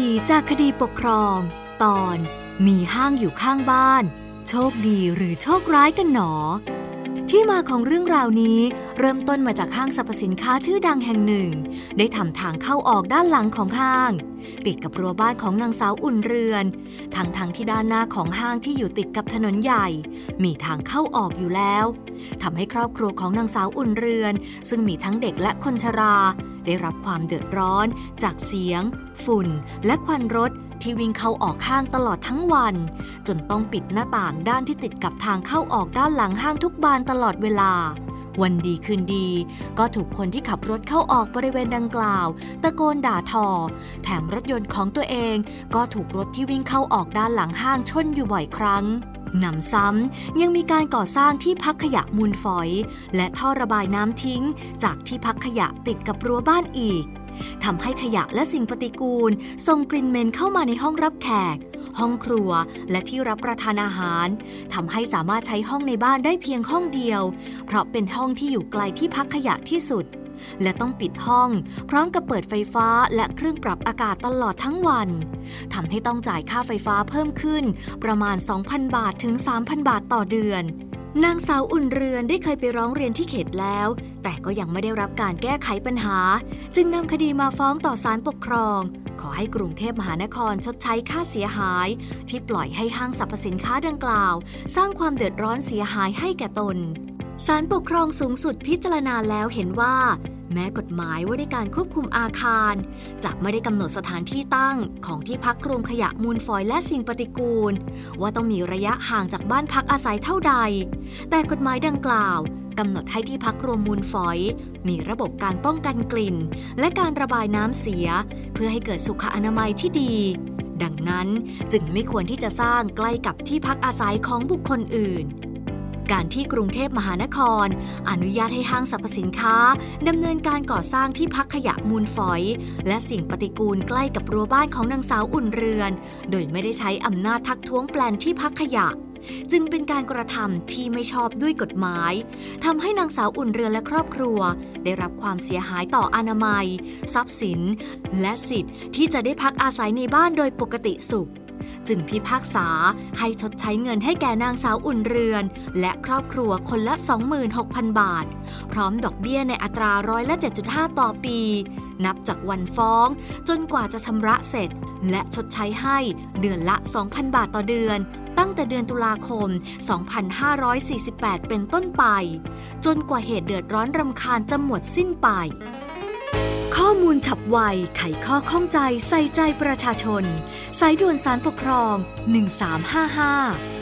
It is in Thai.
ดีๆ จากคดีปกครอง ตอนมีห้างอยู่ข้างบ้าน โชคดีหรือโชคร้ายกันหนอ ที่มาของเรื่องราวนี้ เริ่มต้นมาจากห้างสรรพสินค้าชื่อดังแห่งหนึ่ง ได้ทำทางเข้าออกด้านหลังของห้าง ติดกับรั้วบ้านของนางสาวอุ่นเรือนทั้งทางที่ด้านหน้าของห้างที่อยู่ติดกับถนนใหญ่ มีทางเข้าออกอยู่แล้วทำให้ครอบครัวของนางสาวอุ่นเรือน ซึ่งมีทั้งเด็กและคนชรา ได้รับความเดือดร้อน จากเสียง ฝุ่น และควันรถ ที่วิ่งเข้าออกห้างตลอดทั้งวัน จนต้องปิดหน้าต่างด้านที่ติดกับทางเข้าออกด้านหลังห้างทุกบานตลอดเวลา วันดีคืนดี ก็ถูกคนที่ขับรถเข้าออกบริเวณดังกล่าว ตะโกนด่าทอ แถมรถยนต์ของตัวเองก็ถูกรถที่วิ่งเข้าออกด้านหลังห้างชนอยู่บ่อยครั้งหนำซ้ำยังมีการก่อสร้างที่พักขยะมูลฝอย และท่อระบายน้ำทิ้ง จากที่พักขยะติดกับรั้วบ้านอีก ทำให้ขยะและสิ่งปฏิกูลส่งกลิ่นเหม็นเข้ามาในห้องรับแขก ห้องครัวและที่รับประทานอาหารทำให้สามารถใช้ห้องในบ้านได้เพียงห้องเดียว เพราะเป็นห้องที่อยู่ไกลที่พักขยะที่สุด และต้องปิดห้อง พร้อมกับเปิดไฟฟ้าและเครื่องปรับอากาศตลอดทั้งวันทำให้ต้องจ่ายค่าไฟฟ้าเพิ่มขึ้น ประมาณ 2,000 บาทถึง 3,000 บาทต่อเดือนนางสาวอุ่นเรือนได้เคยไปร้องเรียนที่เขตแล้ว แต่ก็ยังไม่ได้รับการแก้ไขปัญหา จึงนำคดีมาฟ้องต่อศาลปกครอง ขอให้กรุงเทพมหานครชดใช้ค่าเสียหาย ที่ปล่อยให้ห้างสรรพสินค้าดังกล่าว สร้างความเดือดร้อนเสียหายให้แก่ตนศาลปกครองสูงสุดพิจารณาแล้วเห็นว่า แม้กฎหมายว่าด้วยการควบคุมอาคาร จะไม่ได้กำหนดสถานที่ตั้งของที่พักรวมขยะมูลฝอยและสิ่งปฏิกูล ว่าต้องมีระยะห่างจากบ้านพักอาศัยเท่าใด แต่กฎหมายดังกล่าว กำหนดให้ที่พักรวมมูลฝอย มีระบบการป้องกันกลิ่น และการระบายน้ำเสีย เพื่อให้เกิดสุขอนามัยที่ดี ดังนั้นจึงไม่ควรที่จะสร้างใกล้กับที่พักอาศัยของบุคคลอื่น การที่กรุงเทพมหานคร อนุญาตให้ห้างสรรพสินค้าดำเนินการก่อสร้างที่พักขยะมูลฝอย และสิ่งปฏิกูลใกล้กับรั้วบ้านของนางสาวอุ่นเรือน โดยไม่ได้ใช้อำนาจทักท้วงแปลนที่พักขยะ จึงเป็นการกระทำที่ไม่ชอบด้วยกฎหมายทำให้นางสาวอุ่นเรือนและครอบครัว ได้รับความเสียหายต่ออนามัย ทรัพย์สิน และสิทธิ์ที่จะได้พักอาศัยในบ้านโดยปกติสุข จึงพิพากษาให้ชดใช้เงินให้แก่นางสาวอุ่นเรือน และครอบครัวคนละ 26,000 บาท พร้อมดอกเบี้ยในอัตราร้อยละ 7.5 ต่อปี นับจากวันฟ้อง จนกว่าจะชำระเสร็จ และชดใช้ให้เดือนละ 2,000 บาทต่อเดือนตั้งแต่เดือนตุลาคม 2548 เป็นต้นไป จนกว่าเหตุเดือดร้อนรำคาญจะหมดสิ้นไป ข้อมูลฉับไว ไขข้อข้องใจใส่ใจประชาชน สายด่วนสารปกครอง 1355